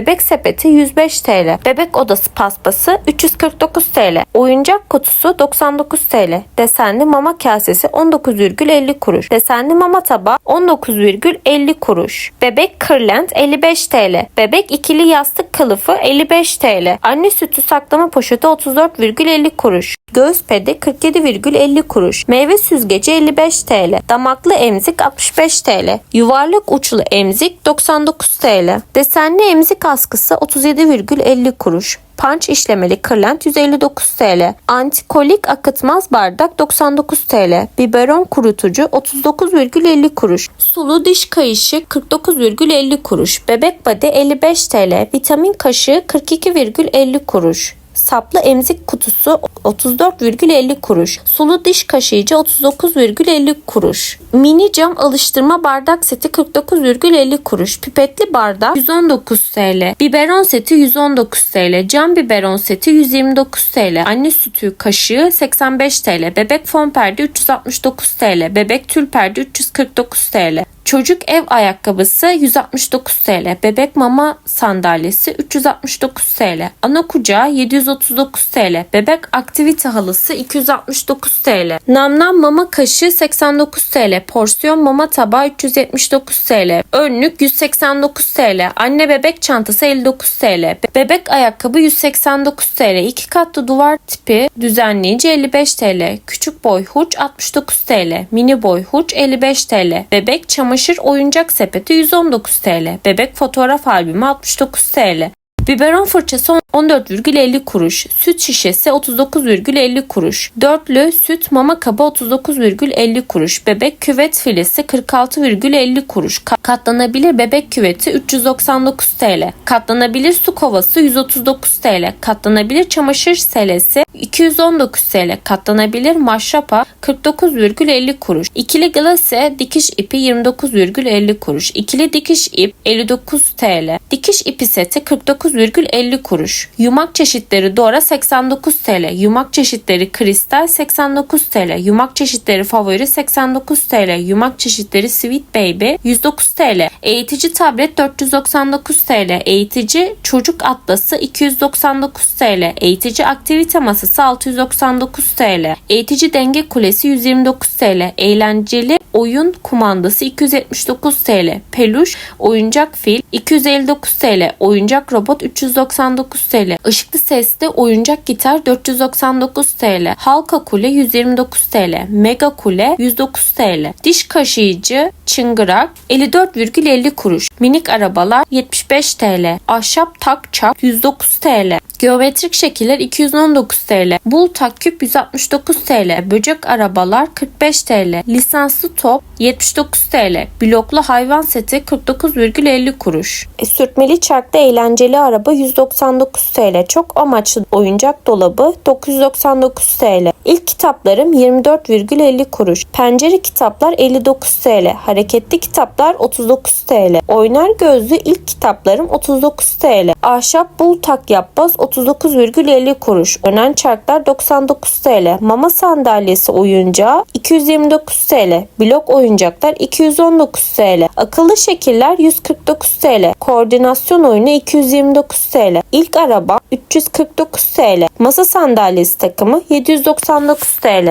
Bebek sepeti 105 TL. Bebek odası paspası 349 TL. Oyuncak kutusu 99 TL. Desenli mama kasesi 19,50 kuruş. Desenli mama tabağı 19,50 kuruş. Bebek kırlent 55 TL. Bebek ikili yastık kılıfı 55 TL. Anne sütü saklama poşeti 34,50 kuruş. Göğüs pedi 47,50 kuruş. Meyve süzgeci 55 TL. Damaklı emzik 65 TL. Yuvarlak uçlu emzik 99 TL. Desenli emzik askısı 37,50 kuruş. Punch işlemeli kırlent 159 TL. Antikolik akıtmaz bardak 99 TL. Biberon kurutucu 39,50 kuruş. Sulu diş kayışı 49,50 kuruş. Bebek bade 55 TL. Vitamin kaşığı 42,50 kuruş. Saplı emzik kutusu 34,50 kuruş. Sulu diş kaşıyıcı 39,50 kuruş. Mini cam alıştırma bardak seti 49,50 kuruş. Pipetli bardak 119 TL. Biberon seti 119 TL. Cam biberon seti 129 TL. Anne sütü kaşığı 85 TL. Bebek fon perde 369 TL. Bebek tül perde 349 TL. Çocuk ev ayakkabısı 169 TL. Bebek mama sandalyesi 369 TL. Ana kucağı 739 TL. Bebek aktivite halısı 269 TL. Namnam mama kaşığı 89 TL. Porsiyon mama tabağı 379 TL. Önlük 189 TL. Anne bebek çantası 59 TL. Bebek ayakkabı 189 TL. İki katlı duvar tipi düzenleyici 55 TL. Küçük boy hurç 69 TL. Mini boy hurç 55 TL. Bebek çamaşır oyuncak sepeti 119 TL. Bebek fotoğraf albümü 69 TL. Biberon fırçası 14,50 kuruş. Süt şişesi 39,50 kuruş. Dörtlü süt mama kabı 39,50 kuruş. Bebek küvet filesi 46,50 kuruş. Ka- Katlanabilir bebek küveti 399 TL. Katlanabilir su kovası 139 TL. Katlanabilir çamaşır selesi 219 TL. Katlanabilir maşrapa 49,50 kuruş. İkili glase dikiş ipi 29,50 kuruş. İkili dikiş ip 59 TL. Dikiş ipi seti 49,50 kuruş. Yumak çeşitleri Dora 89 TL. Yumak çeşitleri Kristal 89 TL. Yumak çeşitleri Favori 89 TL. Yumak çeşitleri Sweet Baby 109 TL. Eğitici tablet 499 TL. Eğitici çocuk atlası 299 TL. Eğitici aktivite masası 699 TL. Eğitici denge kulesi 129 TL. Eğlenceli oyun kumandası 279 TL. Peluş oyuncak fil 259 TL. Oyuncak robot 399 TL. Işıklı sesli oyuncak gitar 499 TL. Halka kule 129 TL. Mega kule 109 TL. Diş kaşıyıcı çıngırak 54,50 kuruş. Minik arabalar 75 TL. Ahşap tak çap 109 TL. Geometrik şekiller 219 TL. Bul tak küp 169 TL. Böcek arabalar 45 TL. Lisanslı top 79 TL. Bloklu hayvan seti 49,50 kuruş. E, sürtmeli çarklı eğlenceli araba 199 TL. Çok amaçlı oyuncak dolabı 999 TL. İlk kitaplarım 24,50 kuruş. Pencere kitaplar 59 TL. Hareketli kitaplar 39 TL. Oynar gözlü ilk kitaplarım 39 TL. Ahşap bul tak yapboz 39,50 kuruş. Önen çarklar 99 TL. Mama sandalyesi oyuncağı 229 TL. Blok oyuncaklar 219 TL. Akıllı şekiller 149 TL. Koordinasyon oyunu 229 TL. İlk araba 349 TL. Masa sandalyesi takımı 799 TL.